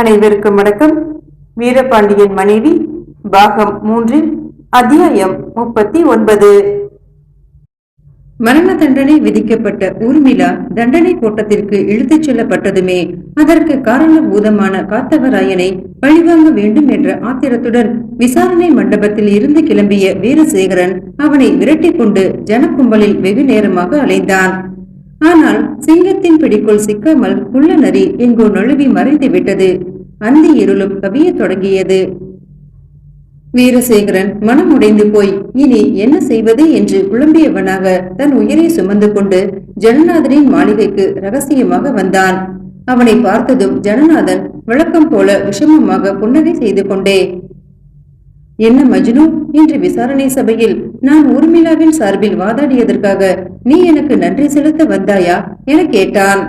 அனைவருக்கும் வணக்கம். வீரபாண்டியன் மனைவி பாகம் மூன்றில் அத்தியாயம் முப்பத்தி ஒன்பது. மரண தண்டனை விதிக்கப்பட்ட ஊர்மிளா தண்டனை கோட்டத்திற்கு இழுத்துச் செல்லப்பட்டதுமே அதற்கு காரணபூதமான காத்தவராயனை பழிவாங்க வேண்டும் என்ற ஆத்திரத்துடன் விசாரணை மண்டபத்தில் இருந்து கிளம்பிய வீரசேகரன் அவனை விரட்டிக் கொண்டு ஜனக்கும்பலில் வெகு நேரமாக அலைந்தான். ஆனால் சிங்கத்தின் பிடிக்குள் சிக்காமல் குள்ள நரி எங்கோ நழுவி மறைந்து விட்டது. அந்தி இருளும் கவிய தொடங்கியது. வீரசேகரன் மனம் உடைந்து போய் இனி என்ன செய்வது என்று குழம்பியவனாக தன் உயிரை சுமந்து கொண்டு ஜனநாதனின் மாளிகைக்கு ரகசியமாக வந்தான். அவனை பார்த்ததும் ஜனநாதன் வழக்கம் போல விஷமமாக புன்னகை செய்து கொண்டே என்ன மஜ்னு? இன்று விசாரணை சபையில் நான் ஊர்மிளாவின் சார்பில் வாதாடியதற்காக நீ எனக்கு நன்றி செலுத்த வந்தாயா? என கேட்டான்.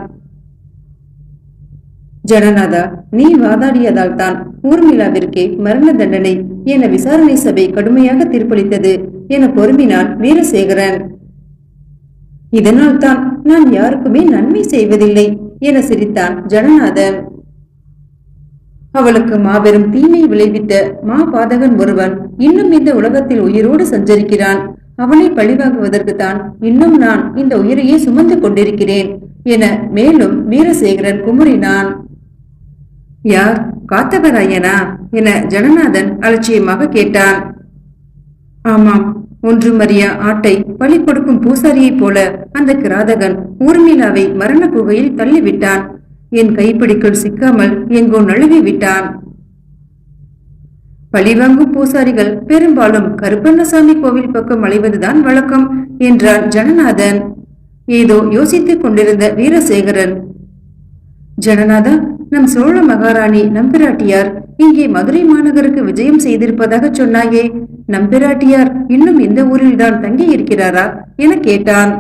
ஜனநாதா நீ வாதாடியதால் தான் ஊர்மிளாவிற்கே மரண தண்டனை என விசாரணை சபை கடுமையாக தீர்ப்பளித்தது என பொறுமினான் வீரசேகரன். இதனால் தான் நான் யாருக்குமே நன்மை செய்வதில்லை என சிரித்தான் ஜனநாதன். அவளுக்கு மாபெரும் தீமை விளைவித்த மா பாதகன் ஒருவன் இன்னும் இந்த உலகத்தில் உயிரோடு சஞ்சரிக்கிறான். அவனை பழிவாங்குவதற்கு தான் இன்னும் நான் இந்த உயிரையே சுமந்து கொண்டிருக்கிறேன் என மேலும் வீரசேகரன் குமுறினான். யார்? காத்தவராயனா என ஜனநாதன் அலட்சியமாக கேட்டான். ஆமாம் ஒன்று ஒன்றுமறியா ஆட்டை பழி கொடுக்கும் பூசாரியைப் போல அந்த கிராதகன் ஊர்மிளாவை மரண குகையில் தள்ளிவிட்டான். என் கைப்பிடிக்குள் சிக்காமல் எங்கோ நழுவி விட்டான் பழிவாங்கும் பூசாரிகள் பெரும்பாலும் கருப்பண்ணசாமி கோவில் பக்கம் அலைவதுதான் வழக்கம் என்றான் ஜனநாதன். ஏதோ யோசித்துக் கொண்டிருந்த வீரசேகரன். ஜனநாதா நம் சோழ மகாராணி நம்பிராட்டியார் இங்கே மதுரை மாநகருக்கு விஜயம் செய்திருப்பதாக சொன்னாயே. நம்பிராட்டியார் இன்னும் இந்த ஊரில் தான் தங்கி இருக்கிறாரா என கேட்டான்.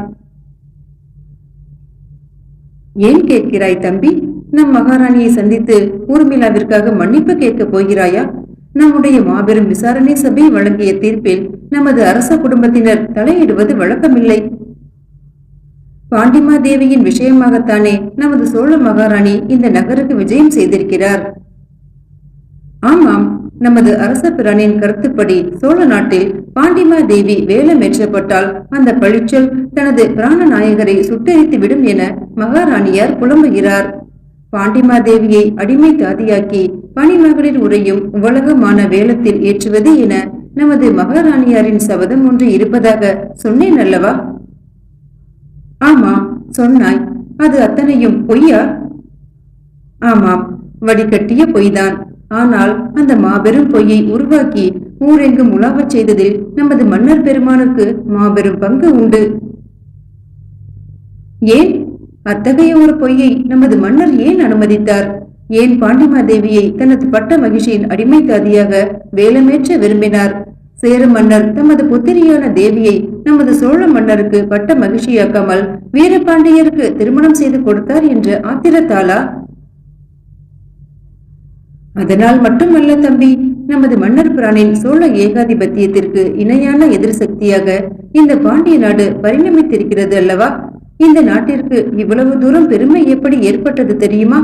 ஏன் கேட்கிறாய் தம்பி? நம் மகாராணியை சந்தித்து ஊர்மிளாவிற்காக மன்னிப்பு கேட்கப் போகிறாயா? நம்முடைய மாபெரும் விசாரணை சபை வழங்கிய தீர்ப்பில் நமது அரச குடும்பத்தினர் தலையிடுவது வழக்கமில்லை. பாண்டிமா தேவியின் விஷயமாகத்தானே நமது சோழ மகாராணி இந்த நகருக்கு விஜயம் செய்திருக்கிறார். ஆமாம் நமது அரச பிரானின் கருத்துப்படி சோழ நாட்டில் பாண்டிமா தேவி வேலமேற்றப்பட்டால் அந்த பழிச்சொல் தனது பிராண நாயகரை சுட்டெரித்து விடும் என மகாராணியார் புலம்புகிறார். பாண்டிமா தேவியை அடிமை தாதியாக்கி பனிமகளிர் உரையும் உலகமான வேலத்தில் ஏற்றுவது என நமது மகாராணியாரின் சபதம் ஒன்று இருப்பதாக சொன்னேன் அல்லவா? ஆமாம் சொன்னாய். அது அத்தனையும் பொய்யா? ஆமாம் வடிகட்டிய பொய்தான். ஆனால் அந்த மாபெரும் பொய்யை உருவாக்கி ஊரெங்கும் உலாவச் செய்ததில் நமது மன்னர் பெருமானுக்கு மாபெரும் பங்கு உண்டு. ஏன்? அத்தகைய ஒரு பொய்யை நமது மன்னர் ஏன் அனுமதித்தார்? ஏன் பாண்டிமாதேவியை தனது பட்ட மகிழ்ச்சியின் அடிமை தாதியாக வேலமேற்ற விரும்பினார்? சேர மன்னர் தமது புத்திரியான தேவியை நமது சோழ மன்னருக்கு பட்ட மகிழ்ச்சியாக்காமல் வீரபாண்டியருக்கு திருமணம் செய்து கொடுத்தார் என்ற ஆத்திரத்தாலா? அதனால் மட்டுமல்ல தம்பி நமது மன்னர் பிரானின் சோழ ஏகாதிபத்தியத்திற்கு இணையான எதிர் சக்தியாக இந்த பாண்டிய நாடு பரிணமித்திருக்கிறது அல்லவா? இந்த நாட்டிற்கு இவ்வளவு தூரம் பெருமை எப்படி ஏற்பட்டது தெரியுமா?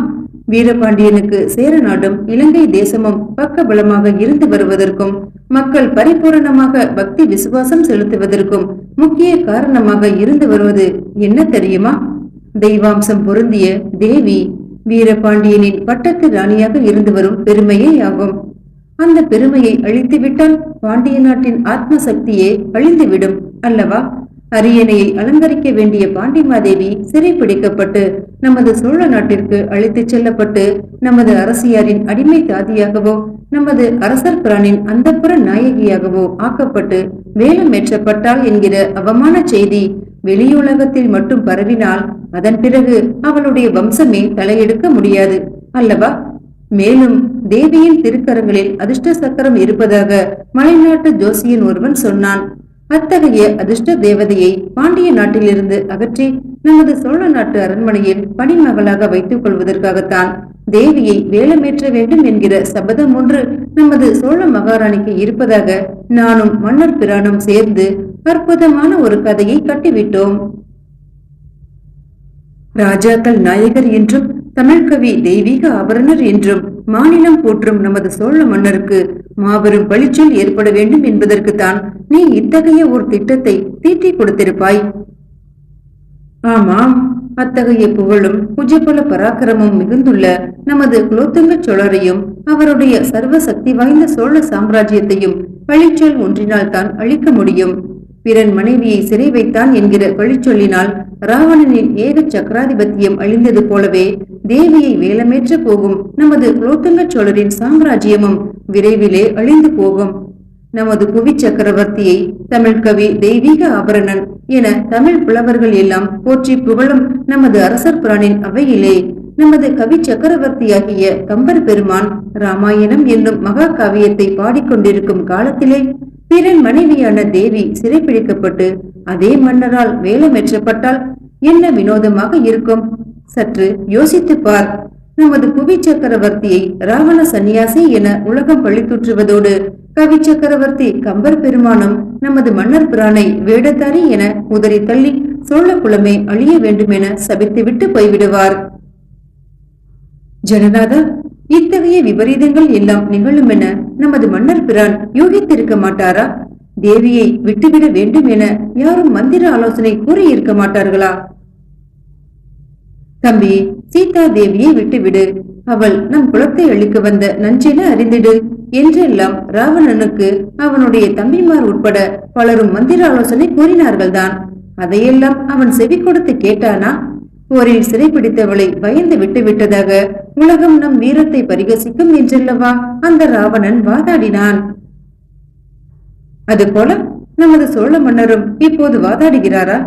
வீரபாண்டியனுக்கு சேர நாடும் இலங்கை தேசமும் பக்க பலமாக இருந்து வருவதற்கும் மக்கள் பரிபூரணமாக பக்தி விசுவாசம் செலுத்துவதற்கும் முக்கிய காரணமாக இருந்து வருவது என்ன தெரியுமா? தெய்வாம்சம் பொருந்திய தேவி வீரபாண்டியனின் பட்டத்து ராணியாக இருந்து வரும் பெருமையே ஆகும் அந்த பெருமையை அழித்துவிட்டால் பாண்டிய நாட்டின் ஆத்ம சக்தியே அழிந்துவிடும் அல்லவா? அரியணையை அலங்கரிக்க வேண்டிய பாண்டிமாதேவி சிறைப்பிடிக்கப்பட்டு நமது சோழ நாட்டிற்கு அழைத்துச் செல்லப்பட்டு நமது அரசியாரின் அடிமை தாதியாகவோ நமது அரசர் பிரானின் அந்தப்புற நாயகியாகவோ ஆக்கப்பட்டு வேலமேற்றப்பட்டாள் என்கிற அவமான செய்தி வெளியுலகத்தில் மட்டும் பரவினால் அதன் பிறகு அவளுடைய வம்சமே தலையெடுக்க முடியாது அல்லவா? மேலும் தேவியின் திருக்கரங்களில் அதிர்ஷ்ட சக்கரம் இருப்பதாக மலைநாட்டு ஜோசியன் ஒருவன் சொன்னான் அத்தகைய அதிர்ஷ்ட தேவதையை பாண்டிய நாட்டிலிருந்து அகற்றி நமது சோழ நாட்டு அரண்மனையில் பணிமகளாக வைத்துக் கொள்வதற்காகத்தான் தேவியை வேலமேற்ற வேண்டும் என்கிற சபதம் ஒன்று நமது சோழ மகாராணிக்கு இருப்பதாக நானும் மன்னர் பிரானும் சேர்ந்து அற்புதமான ஒரு கதையை கட்டிவிட்டோம். ராஜாக்கள் நாயகர் என்றும் தமிழ்கவி தெய்வீக ஆபரணர் என்றும் மாநிலம் போற்றும் நமது சோழ மன்னருக்கு மாபெரும் பழிச்சொல் ஏற்பட வேண்டும் என்பதற்குத்தான் நீ இத்தகைய ஒரு திட்டத்தை தீட்டி கொடுத்திருப்பாய். ஆமாம் அத்தகைய புகழும் குஜபல பராக்கிரமும் மிகுந்துள்ள நமது குலோத்துங்க சோழரையும் அவருடைய சர்வ சக்தி வாய்ந்த சோழ சாம்ராஜ்யத்தையும் பழிச்சொல் ஒன்றினால் தான் அழிக்க முடியும். பிறன் மனைவியை சிறை வைத்தான் என்கிற பழிச்சொல்லினால் ராவணனின் ஏக சக்கராதிபத்தியம் அழிந்தது போலவே தேவியை வேலமேற்ற போகும் நமது குலோத்துங்க சோழரின் சாம்ராஜ்யமும் விரைவிலே அழிந்து போகும். நமது புவி சக்கரவர்த்தியை தமிழ் கவி தெய்வீக ஆபரணன் என தமிழ் புலவர்கள் எல்லாம் போற்றி புகழும் நமது அரசர் புராணின் அவையிலே நமது கவி சக்கரவர்த்தியாகிய கம்பர் பெருமான் ராமாயணம் என்னும் மகா காவியத்தை பாடிக்கொண்டிருக்கும் காலத்திலே பிறன் மனைவியான தேவி சிறைப்பிடிக்கப்பட்டு அதே மன்னரால் வேலமேற்றப்பட்டால் என்ன வினோதமாக இருக்கும்? சற்று யோசித்துப் பார். நமது புவி சக்கரவர்த்தியை ராவண சந்நியாசி என உலகம் பழித்துற்றுவதோடு கவி சக்கரவர்த்தி கம்பர் பெருமானும் நமது மன்னர் பிரானை வேடத்தாரி என உதறி தள்ளி சோழ குலமே அழிய வேண்டுமென சபித்துவிட்டு போய்விடுவார். ஜனநாதா இத்தகைய விபரீதங்கள் எல்லாம் நிகழும் என நமது மன்னர் பிரான் யூகித்திருக்க மாட்டாரா? தேவியை விட்டுவிட வேண்டும் என யாரும் மந்திர ஆலோசனை கூறியிருக்க மாட்டார்களா? தம்பி சீதா தேவியை விட்டுவிடு. அவள் நம் குலத்தை அழிக்க வந்த நஞ்சென அறிந்திடு என்றெல்லாம் ராவணனுக்கு அவனுடைய தம்பிமார் உட்பட பலரும் மந்திர ஆலோசனை கூறினார்கள்தான். அதையெல்லாம் அவன் செவி கொடுத்து கேட்டானா? போரில் சிறைப்பிடித்தவளை பயந்து விட்டு விட்டதாக உலகம் நம் வீரத்தை பரிகசிக்கும் என்றல்லவா அந்த ராவணன் வாதாடினான். அதுபோல நமது சோழ மன்னரும் இப்போது வாதாடுகிறாரா?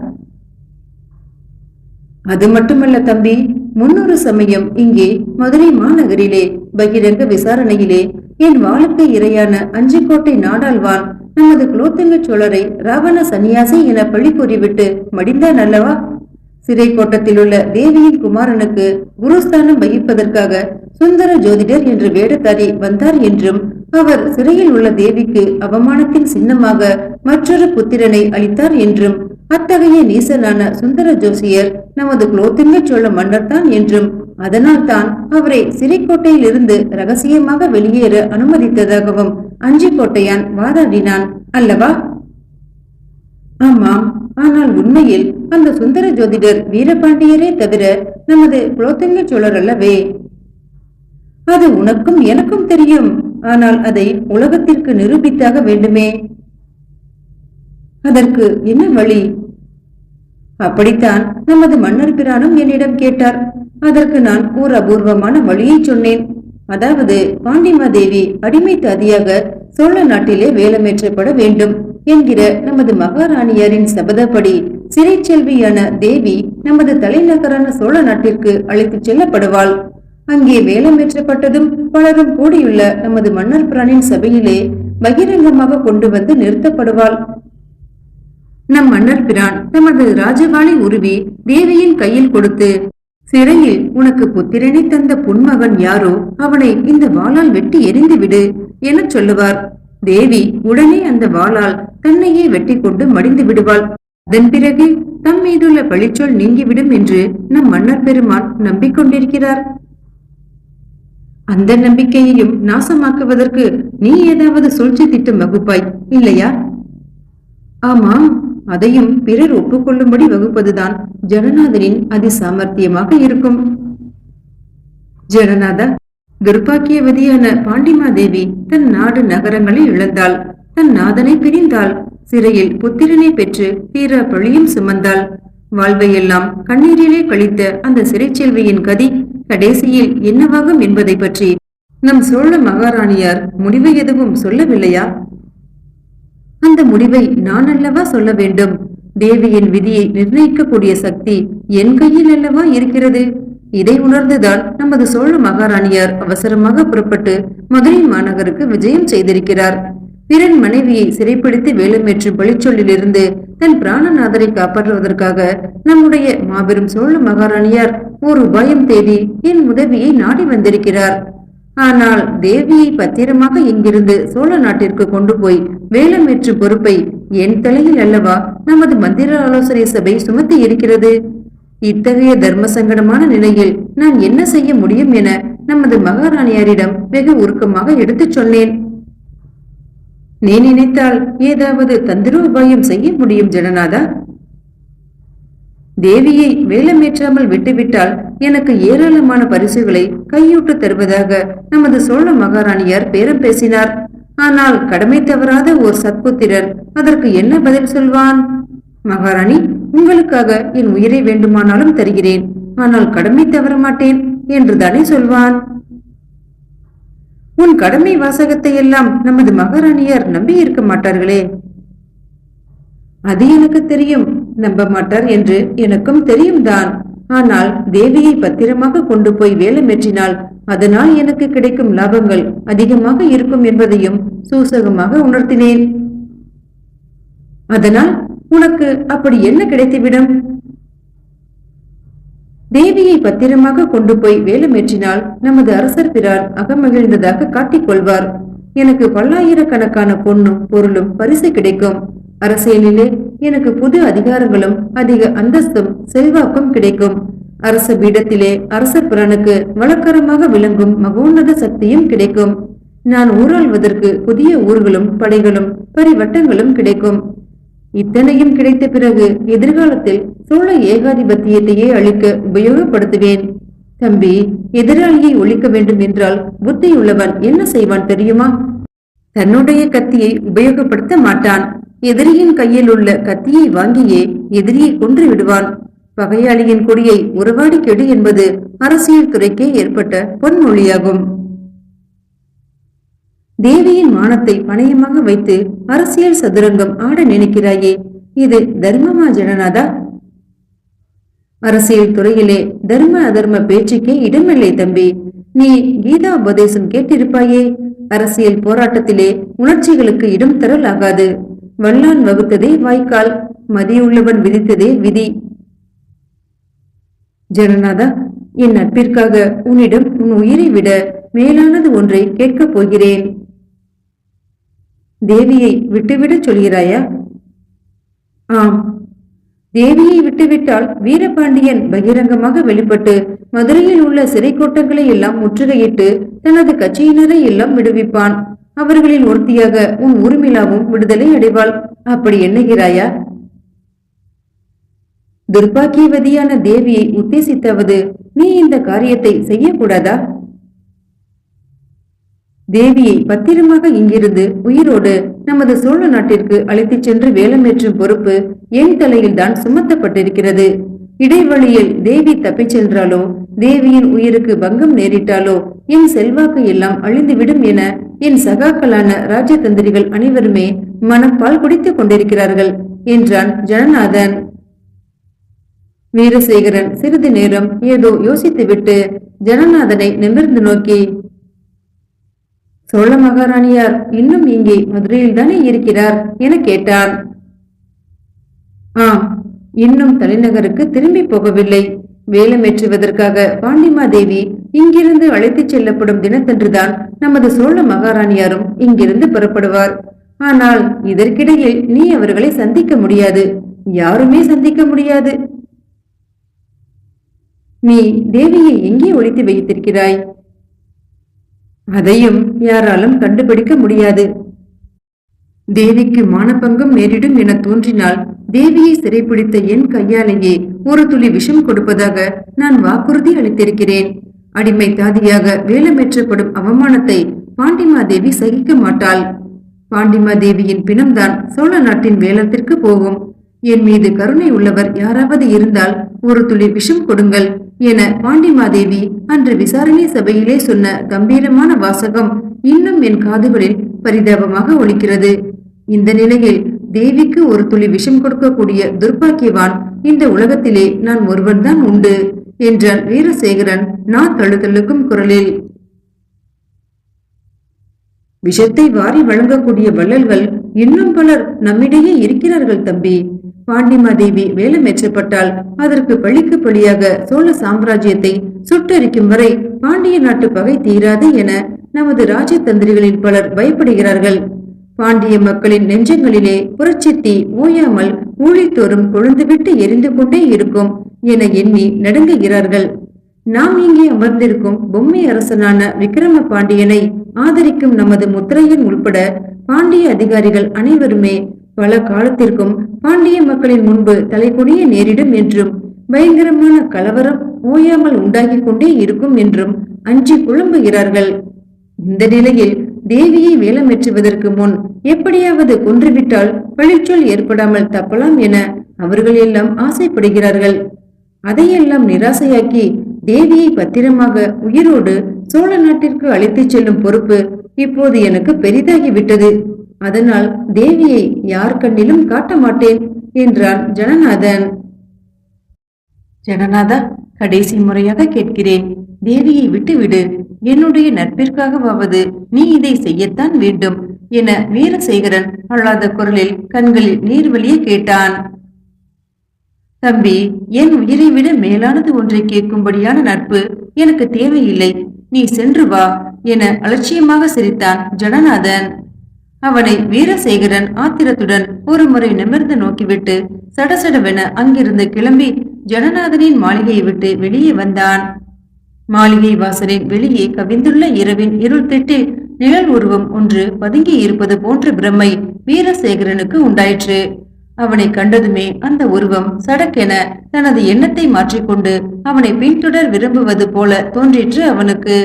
அது மட்டுமல்ல தம்பி முன்னொரு சமயம் இங்கே மதுரை மாநகரிலே பகிரங்க விசாரணையிலே என் வாளுக்கு இரையான அஞ்சிக்கோட்டை நாடாழ்வான் நமது குலோத்துங்க சோழரை ராவண சன்னியாசி என பழி கூறிவிட்டு மடிந்தான் அல்லவா? சிறை கோட்டத்தில் உள்ள தேவியின் குமாரனுக்கு குருஸ்தானம் வகிப்பதற்காக சுந்தர ஜோதிடர் என்று வேடத்தாரி வந்தார் என்றும் அவர் சிறையில் உள்ள தேவிக்கு அவமானத்தின் சின்னமாக மற்றொரு புத்திரனை அளித்தார் என்றும் அத்தகைய நீசனான சுந்தர ஜோசியர் நமது குலோத்துங்க சோழ மன்னர் தான் என்றும் அதனால் தான் அவரை சிறைக்கோட்டையில் இருந்து ரகசியமாக வெளியேற அனுமதித்ததாகவும் அஞ்சிக்கோட்டையான் வாதாடினான் அல்லவா? ஆமாம் ஆனால் உண்மையில் அந்த சுந்தர ஜோதிடர் வீரபாண்டியரே தவிர நமது குலோத்துங்க சோழர் அல்லவே. அது உனக்கும் எனக்கும் தெரியும் ஆனால் அதை உலகத்திற்கு நிரூபித்தாக வேண்டுமே. அதற்கு என்ன வழி? அப்படித்தான் நமது மன்னர் பிரானும் என்னிடம் கேட்டார். அதற்கு நான் ஒரு அபூர்வமான வழியை சொன்னேன். அதாவது பாண்டிமாதேவி அடிமை தாதியாக சோழ நாட்டிலே வேலமேற்றப்பட வேண்டும் என்கிற நமது மகாராணியாரின் சபதப்படி சிறைச்செல்வியான தேவி நமது தலைநகரான சோழ நாட்டிற்கு அழைத்துச் செல்லப்படுவாள். அங்கே வேலமேற்றப்பட்டதும் பலரும் கூடியுள்ள நமது மன்னர் பிரானின் சபையிலே பகிரங்கமாக கொண்டு வந்து நிறுத்தப்படுவாள். நம் மன்னர் பிரான் தமது ராஜவாளை உருவி தேவியின் கையில் கொடுத்து சிறையில் உனக்கு புத்திரனை தந்த புன்மகன் யாரோ அவனை இந்த வாளால் வெட்டி எரிந்து விடு எனச் சொல்லுவார். தேவி உடனே அந்த வாளால் தன்னையே வெட்டி கொண்டு மடிந்து விடுவாள். அதன் பிறகு தம் மீதுள்ள பழிச்சொல் நீங்கிவிடும் என்று நம் மன்னர் பெருமான் நம்பிக்கொண்டிருக்கிறார். அந்த நம்பிக்கையையும் நாசமாக்குவதற்கு நீ ஏதாவது சூழ்ச்சி திட்டம் வகுப்பாய் இல்லையா? ஆமாம் அதையும் பிறர் ஒப்புக்கொள்ளும்படி வகுப்பதுதான் ஜனநாதனின் அதி சாமர்த்தியமாக இருக்கும். ஜனநாதா துர்பாக்கியவதியான பாண்டிமாதேவி தன் நாடு நகரங்களை இழந்தாள். தன் நாதனை பிரிந்தாள். சிறையில் புத்திரனை பெற்று தீர பழியும் சுமந்தாள். வாழ்வையெல்லாம் கண்ணீரிலே கழித்த அந்த சிறைச்செல்வியின் கதி கடைசியில் என்னவாகும் என்பதை பற்றி நம் சோழ மகாராணியார் முடிவு எதுவும் சொல்லவில்லையா? அந்த முடிவை நான் அல்லவா சொல்ல வேண்டும்? தேவியின் விதியை நிர்ணயிக்கக்கூடிய சக்தி என் கையில் அல்லவா இருக்கிறது? இதை உணர்ந்துதான் நமது சோழ மகாராணியார் அவசரமாக புறப்பட்டு மதுரை மாநகருக்கு விஜயம் செய்திருக்கிறார். பிறன் மனைவியை சிறைப்பிடித்து வேலுமேற்று பழிச்சொல்லிலிருந்து தன் பிராணநாதரை காப்பாற்றுவதற்காக நம்முடைய மாபெரும் சோழ மகாராணியார் ஒரு உபாயம் தேடி என் உதவியை நாடி வந்திருக்கிறார். ஆனால் தேவியை பத்திரமாக இங்கிருந்து சோழ நாட்டிற்கு கொண்டு போய் வேலமேற்று பொறுப்பை என் தலையில் அல்லவா நமது மந்திர ஆலோசனை சபை சுமத்தி இருக்கிறது? இத்தகைய தர்ம சங்கடமான நிலையில் நான் என்ன செய்ய முடியும் என நமது மகாராணியாரிடம் வெகு உருக்கமாக எடுத்துச் சொன்னேன். நீ நினைத்தால் ஏதாவது தந்திர உபாயம் செய்ய முடியும் ஜனநாதா தேவியை வேலமேற்றாமல் விட்டுவிட்டால் எனக்கு ஏராளமான பரிசுகளை கையூட்டு தருவதாக நமது சோழ மகாராணியார் பேரம் பேசினார். ஆனால் கடமை தவறாத ஓர் சத்புத்திரர் அதற்கு என்ன பதில் சொல்வான்? மகாராணி உங்களுக்காக என் உயிரை வேண்டுமானாலும் தருகிறேன். ஆனால் கடமை தவற மாட்டேன் என்று தானே சொல்வான்? உன் கடமை வாசகத்தை எல்லாம் நமது மகாராணியார் நம்பி இருக்க மாட்டார்களே. அது எனக்கு தெரியும். நம்ப மாட்டார் என்று எனக்கும் தெரியும் தான் ஆனால் தேவியை பத்திரமாக கொண்டு போய் வேலமேற்றினால் அதனால் எனக்கு கிடைக்கும் லாபங்கள் அதிகமாக இருக்கும் என்பதையும் சூசகமாக உணர்த்தினேன். அதனால் உனக்கு அப்படி என்ன கிடைத்துவிடும்? தேவியை பத்திரமாக கொண்டு போய் வேலமேற்றினால் நமது அரசர் பிறார் அகமகிழ்ந்ததாக காட்டிக் கொள்வார் எனக்கு பல்லாயிரக்கணக்கான பொண்ணும் பொருளும் பரிசு கிடைக்கும். அரசியலிலே எனக்கு புது அதிகாரங்களும் அதிக அந்தஸ்தும் செல்வாக்கும் கிடைக்கும். அரச பீடத்திலே அரசர் பிறனுக்கு வழக்கரமாக விளங்கும் மகோன்னத சக்தியும் கிடைக்கும். நான் ஊராள்வதற்கு புதிய ஊர்களும் படைகளும் பரிவட்டங்களும் கிடைக்கும். இத்தனையும் கிடைத்த பிறகு எதிர்காலத்தில் சோழ ஏகாதிபத்தியத்தையே அழிக்க உபயோகப்படுத்துவேன். தம்பி எதிராளியை ஒழிக்க வேண்டும் என்றால் புத்தியுள்ளவன் என்ன செய்வான் தெரியுமா? தன்னுடைய கத்தியை உபயோகப்படுத்த மாட்டான். எதிரியின் கையில் உள்ள கத்தியை வாங்கியே எதிரியை கொன்று விடுவான். பகையாளியின் கொடியை உறவாடி கெடு என்பது அரசியல் துறைக்கே ஏற்பட்ட பொன்மொழியாகும். தேவியின் மானத்தை பணயமாக வைத்து அரசியல் சதுரங்கம் ஆட நினைக்கிறாயே இது தர்மமா ஜனநாதா? அரசியல் துறையிலே தர்ம அதர்ம பேச்சுக்கே இடமில்லை தம்பி. நீ கீதா உபதேசம் கேட்டிருப்பாயே அரசியல் போராட்டத்திலே உணர்ச்சிகளுக்கு இடம் தரலாகாது. வல்லான் வகுத்ததே வாய்க்கால் மதியுள்ளவன் விதித்ததே விதி. ஜனநாதா என் நட்பிற்காக உன்னிடம் உன் உயிரை விட மேலானது ஒன்றை கேட்கப் போகிறேன். தேவியை விட்டுவிடச் சொல்கிறாயா? ஆம். தேவியை விட்டுவிட்டால் வீரபாண்டியன் பகிரங்கமாக வெளிப்பட்டு மதுரையில் உள்ள சிறை கோட்டங்களை எல்லாம் முற்றுகையிட்டு தனது கட்சியினரை எல்லாம் விடுவிப்பான். அவர்களில் ஒருத்தியாக உன் உரிமிலாவும் விடுதலை அடைவாள். அப்படி எண்ணுகிறாயா? துர்பாக்கியவதியான தேவியை உத்தேசித்தாவது நீ இந்த காரியத்தை செய்யக்கூடாதா? தேவியை பத்திரமாக இங்கிருந்து உயிரோடு நமது சோழ நாட்டிற்கு அழைத்துச் சென்று வேலமேற்றும் பொறுப்பு என் தலையில் தான் சுமத்தப்பட்டிருக்கிறது. இடைவழியில் தேவி தப்பிச் சென்றாலோ தேவியின் உயிருக்கு பங்கம் நேரிட்டாலோ என் செல்வாக்கு எல்லாம் அழிந்துவிடும் என என் சகாக்களான ராஜதந்திரிகள் அனைவருமே மனம் பால் குடித்துக் கொண்டிருக்கிறார்கள் என்றான் ஜனநாதன். வீரசேகரன் சிறிது நேரம் ஏதோ யோசித்துவிட்டு ஜனநாதனை நிமிர்ந்து நோக்கி சோழ மகாராணியார் இன்னும் இங்கே மதுரையில் தானே இருக்கிறார்? என கேட்டான். ஆம் இன்னும் தலைநகருக்கு திரும்பி போகவில்லை. வேலமேற்றுவதற்காக பாண்டிமாதேவி இங்கிருந்து அழைத்துச் செல்லப்படும் தினத்தன்றுதான் நமது சோழ மகாராணியாரும் இங்கிருந்து புறப்படுவார். ஆனால் இதற்கிடையில் நீ அவர்களை சந்திக்க முடியாது. யாருமே சந்திக்க முடியாது. நீ தேவியை எங்கே ஒழித்து வைத்திருக்கிறாய்? அதையும் யாராலும் கண்டுபிடிக்க முடியாது. தேவிக்கு மானபங்கம் நேரிடும் என தோன்றினால் தேவியை சிறைப்பிடித்த என் கையாலேயே ஒரு துளி விஷம் கொடுப்பதாக நான் வாக்குறுதி அளித்திருக்கிறேன். அடிமை தாதியாக வேலமேற்றப்படும் அவமானத்தை பாண்டிமாதேவி சகிக்க மாட்டாள். பாண்டிமாதேவியின் பிணம்தான் சோழ நாட்டின் வேலத்திற்கு போகும். என் மீது கருணை உள்ளவர் யாராவது இருந்தால் ஒரு துளி விஷம் கொடுங்கள் என பாண்டிமாதேவி அன்று விசாரணை சபையிலே சொன்ன கம்பீரமான வாசகம் இன்னும் என் காதுகளில் பரிதாபமாக ஒலிக்கிறது. இந்த நிலையில் தேவிக்கு ஒரு துளி விஷம் கொடுக்கக்கூடிய துர்பாக்கியவான் இந்த உலகத்திலே நான் ஒருவன்தான் உண்டு. என்றான் வீரசேகரன் நான் தழுதழுக்கும் குரலில். விஷத்தை வாரி வழங்கக்கூடிய வள்ளல்கள் இன்னும் பலர் நம்மிடையே இருக்கிறார்கள் தம்பி. பாண்டிமாதேவி வேலமேற்றப்பட்டால் அதற்கு பழிக்கு பழியாக சோழ சாம்ராஜ்யத்தை சுட்டரிக்கும் வரை பாண்டிய நாட்டு பகை தீராது என நமது ராஜதந்திரிகளில் பலர் பயப்படுகிறார்கள். பாண்டிய மக்களின் நெஞ்சங்களிலே புரட்சித்தி ஓயாமல் ஊழித்தோறும் கொழுந்துவிட்டு எரிந்து கொண்டே இருக்கும் என எண்ணி நடுங்குகிறார்கள். நாம் இங்கே அமர்ந்திருக்கும் பொம்மை அரசனான விக்ரம பாண்டியனை ஆதரிக்கும் நமது முத்திரையன் உள்பட பாண்டிய அதிகாரிகள் அனைவருமே பல காலத்திற்கும் பாண்டிய மக்களின் முன்பு தலைகுனிய நேரிடும் என்றும் பயங்கரமான கலவரம் ஓயாமல் உண்டாகிக் கொண்டே இருக்கும் என்றும் அஞ்சி குழம்புகிறார்கள். இந்த நிலையில் தேவியை வேலமேற்றுவதற்கு முன் எப்படியாவது கொன்றுவிட்டால் பழிச்சொல் ஏற்படாமல் தப்பலாம் என அவர்கள் எல்லாம் ஆசைப்படுகிறார்கள். அதையெல்லாம் நிராசையாக்கி தேவியை பத்திரமாக உயிரோடு சோழ நாட்டிற்கு அழைத்துச் செல்லும் பொறுப்பு இப்போது எனக்கு பெரிதாகிவிட்டது. அதனால் தேவியை யார் கண்ணிலும் காட்ட மாட்டேன் என்றான் ஜனநாதன். ஜனநாதா கடைசி முறையாக கேட்கிறேன். தேவியை விட்டுவிடு. என்னுடைய நட்பிற்காகவாவது நீ இதை செய்யத்தான் வேண்டும் என வீரசேகரன் அழாத குரலில் கண்களில் நீர்வழிய கேட்டான். தம்பி என் உயிரை விட மேலானது ஒன்றை கேட்கும்படியான நட்பு எனக்கு தேவையில்லை. நீ சென்று வா என அலட்சியமாக சிரித்தான் ஜனநாதன். அவனை வீரசேகரன் ஆத்திரத்துடன் ஒரு முறை நிமிர்ந்து நோக்கிவிட்டு சடசடவென அங்கிருந்து கிளம்பி ஜனநாதனின் மாளிகையை விட்டு வெளியே வந்தான். மாளிகை வாசலின் வெளியே கவிந்துள்ள இரவின் இருள் திட்டில் நிழல் உருவம் ஒன்று பதுங்கி இருப்பது போன்ற பிரம்மை வீரசேகரனுக்கு உண்டாயிற்று. அவனை கண்டதுமே அந்த உருவம் சடக்கென தனது எண்ணத்தை மாற்றிக்கொண்டு அவனை பின்தொடர் விரும்புவது போல தோன்றிற்று அவனுக்கு.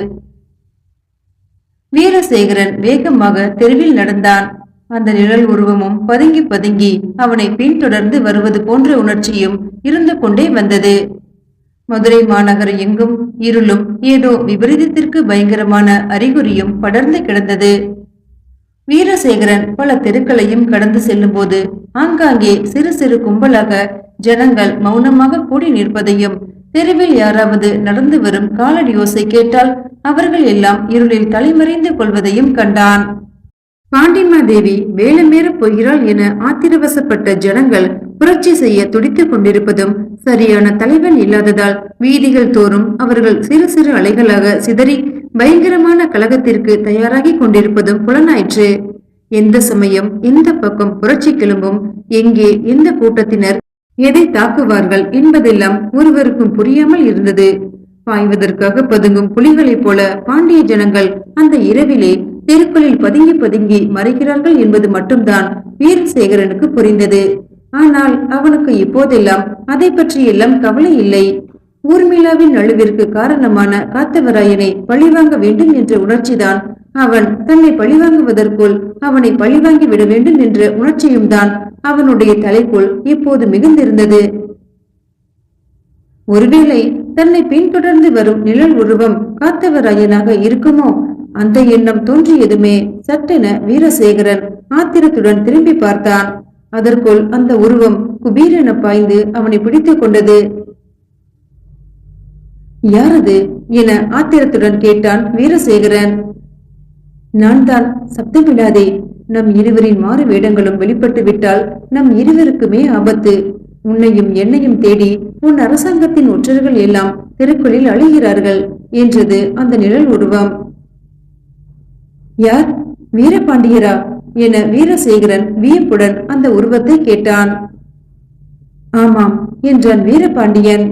வீரசேகரன் வேகமாக தெருவில் நடந்தான். அந்த நிழல் உருவமும் பதுங்கி பதுங்கி அவனை பின்தொடர்ந்து வருவது போன்ற உணர்ச்சியும் இருந்து கொண்டே வந்தது. மதுரை மாநகர் எங்கும் இருளும் ஏதோ விபரீதத்திற்கு பயங்கரமான அறிகுறியும் படர்ந்து கிடந்தது. வீரசேகரன் பல தெருக்களையும் கடந்து செல்லும் போது ஆங்காங்கே சிறு சிறு கும்பலாக ஜனங்கள் மௌனமாக கூடி நிற்பதையும் தெருவில் யாராவது நடந்து வரும் காலடி ஓசை கேட்டால் அவர்கள் எல்லாம் இருளில் தலைமறைந்து கொள்வதையும் கண்டான். பாண்டிமா தேவி வேலமேற போகிறாள் என ஆத்திரவசப்பட்ட ஜனங்கள் புரட்சி செய்ய துடித்துக் கொண்டிருப்பதும் சரியான தலைவன் இல்லாததால் வீதிகள் தோறும் அவர்கள் சிறு சிறு அலைகளாக சிதறி பயங்கரமான கழகத்திற்கு தயாராகி கொண்டிருப்பதும் புலனாயிற்று. எந்த சமயம் எந்த பக்கம் புரட்சி கிளம்பும் எங்கே எந்த கூட்டத்தினர் எதை தாக்குவார்கள் என்பதெல்லாம் ஒருவருக்கும் புரியாமல் இருந்தது. பாய்வதற்காக பதுங்கும் புலிகளைப் போல பாண்டிய ஜனங்கள் அந்த இரவிலே தெருக்களில் பதுங்கி பதுங்கி மறைக்கிறார்கள் என்பது மட்டும்தான் வீரசேகரனுக்கு புரிந்தது. ஆனால் அவனுக்கு இப்போதெல்லாம் அதை பற்றியெல்லாம் கவலை இல்லை. ஊர்மிளாவின் அழுவிற்கு காரணமான காத்தவராயனை பழிவாங்க வேண்டும் என்ற உணர்ச்சிதான் அவன் தன்னை பழிவாங்குவதற்குள் அவனை பழிவாங்கி விட வேண்டும் என்ற உணர்ச்சியும் தான் அவனுடைய தலைக்குள் இப்போது மிகுந்திருந்தது. ஒருவேளை தன்னை பின்தொடர்ந்து வரும் நிழல் உருவம் காத்தவராயனாக இருக்குமோ? அந்த எண்ணம் தோன்றியதுமே சட்டென வீரசேகரன் ஆத்திரத்துடன் திரும்பி பார்த்தான். அதற்குள் அந்த உருவம் குபீரென பாய்ந்து அவனை பிடித்துக் கொண்டது. யாரது? என ஆத்திரத்துடன் கேட்டான் வீரசேகரன். நான் தான் சப்தமிடாதே நம் இருவரின் மாறு வேடங்களும் வெளிப்பட்டு விட்டால் நம் இருவருக்குமே ஆபத்து. உன்னையும் என்னையும் தேடி உன் அரசாங்கத்தின் ஒற்றர்கள் எல்லாம் தெருக்களில் அழுகிறார்கள் என்றது அந்த நிழல் உருவம் யார்? வீரபாண்டியரா? என வீரசேகரன் வியப்புடன் அந்த உருவத்தை கேட்டான். ஆமாம் என்றான் வீரபாண்டியன்.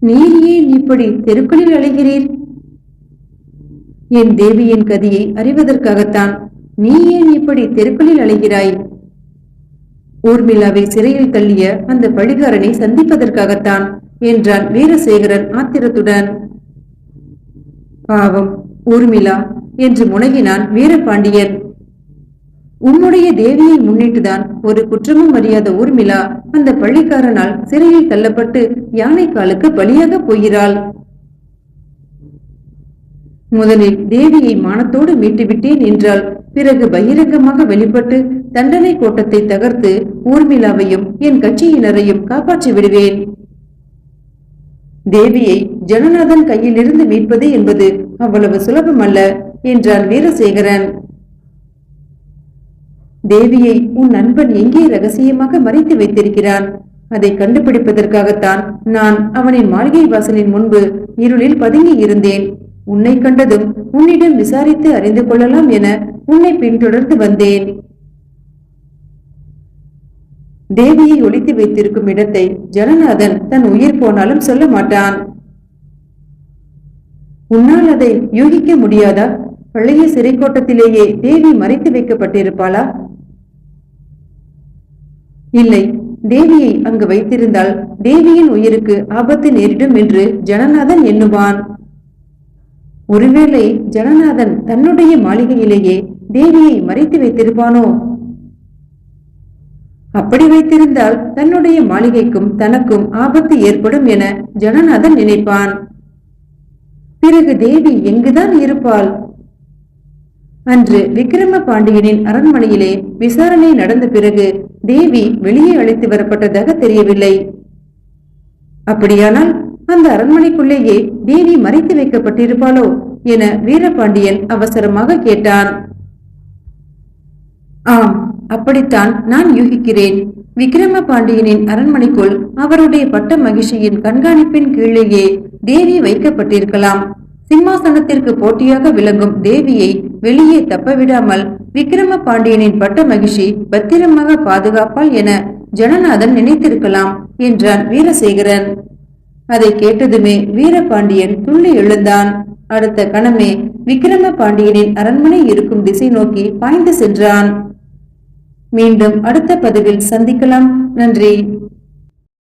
நீர் ஏன் இப்படி தெருக்களில் அழைகிறீர்? என் தேவியின் கதியை அறிவதற்காகத்தான் நீ ஏன் இப்படி தெருக்களில் அழைகிறாய் ஊர்மிளாவை சிறையில் தள்ளிய அந்த பழிகாரனை சந்திப்பதற்காகத்தான் என்றான் வீரசேகரன் ஆத்திரத்துடன். பாவம் ஊர்மிளா என்று முனகினான் வீரபாண்டியன். உன்னுடைய தேவியை முன்னிட்டுதான் ஒரு குற்றமும் அறியாத ஊர்மிளா அந்த பள்ளிக்காரனால் சிறையில் தள்ளப்பட்டு யானைக்காலுக்கு பலியாக போகிறாள். முதலில் தேவியை மானத்தோடு மீட்டுவிட்டேன் என்றால் பிறகு பகிரங்கமாக வெளிப்பட்டு தண்டனை கோட்டத்தை தகர்த்து ஊர்மிளாவையும் என் கட்சியினரையும் காப்பாற்றி விடுவேன். தேவியை ஜனநாதன் கையிலிருந்து மீட்பது என்பது அவ்வளவு சுலபம் அல்ல என்றான் வீரசேகரன். தேவியை உன் நண்பன் எங்கே ரகசியமாக மறைத்து வைத்திருக்கிறான்? அதை கண்டுபிடிப்பதற்காகத்தான் நான் அவனின் மாளிகை வாசலின் முன்பு இருளில் பதுங்கி இருந்தேன். உன்னை கண்டதும் உன்னிடம் விசாரித்து அறிந்து கொள்ளலாம் என உன்னை பின்தொடர்ந்து வந்தேன். தேவியை ஒழித்து வைத்திருக்கும் இடத்தை ஜனநாதன் தன் உயிர் போனாலும் சொல்ல மாட்டான். உன்னால் அதை யூகிக்க முடியாதா? பழைய சிறைக்கோட்டத்திலேயே தேவி மறைத்து வைக்கப்பட்டிருப்பாளா? இல்லை தேவியை அங்கு வைத்திருந்தால் தேவியின் உயிருக்கு ஆபத்து நேரிடும் என்று ஜனநாதன் எண்ணுவான். ஒருவேளை ஜனநாதன் தன்னுடைய மாளிகையிலேயே தேவியை மறைத்து வைத்திருப்பானோ? அப்படி வைத்திருந்தால் தன்னுடைய மாளிகைக்கும் தனக்கும் ஆபத்து ஏற்படும் என ஜனநாதன் நினைப்பான். பிறகு தேவி எங்குதான் இருப்பாள்? அன்று விக்கிரம பாண்டியனின் அரண்மனையிலே விசாரணை நடந்த பிறகு தேவி வெளியே அழைத்து வரப்பட்டதாக தெரியவில்லை. அப்படியானால் அந்த அரண்மனைக்குள்ளேயே தேவி மறைத்து வைக்கப்பட்டிருப்பாளோ என வீரபாண்டியன் அவசரமாக கேட்டான். ஆம் அப்படித்தான் நான் யூகிக்கிறேன். விக்கிரம பாண்டியனின் அரண்மனைக்குள் அவருடைய பட்ட மகிழ்ச்சியின் கண்காணிப்பின் கீழேயே தேவி வைக்கப்பட்டிருக்கலாம். சிம்மாசனத்திற்கு போட்டியாக விளங்கும் தேவியை வெளியே தப்பவிடாமல் விக்கிரம பாண்டியனின் பட்ட மகிழ்ச்சி பத்திரமாக பாதுகாப்பாள் என ஜனநாதன் நினைத்திருக்கலாம் என்றான் வீரசேகரன். அதை கேட்டதுமே வீரபாண்டியன் துள்ளி எழுந்தான். அடுத்த கணமே விக்கிரம பாண்டியனின் அரண்மனை இருக்கும் திசை நோக்கி பாய்ந்து சென்றான். மீண்டும் அடுத்த பதிவில் சந்திக்கலாம். நன்றி.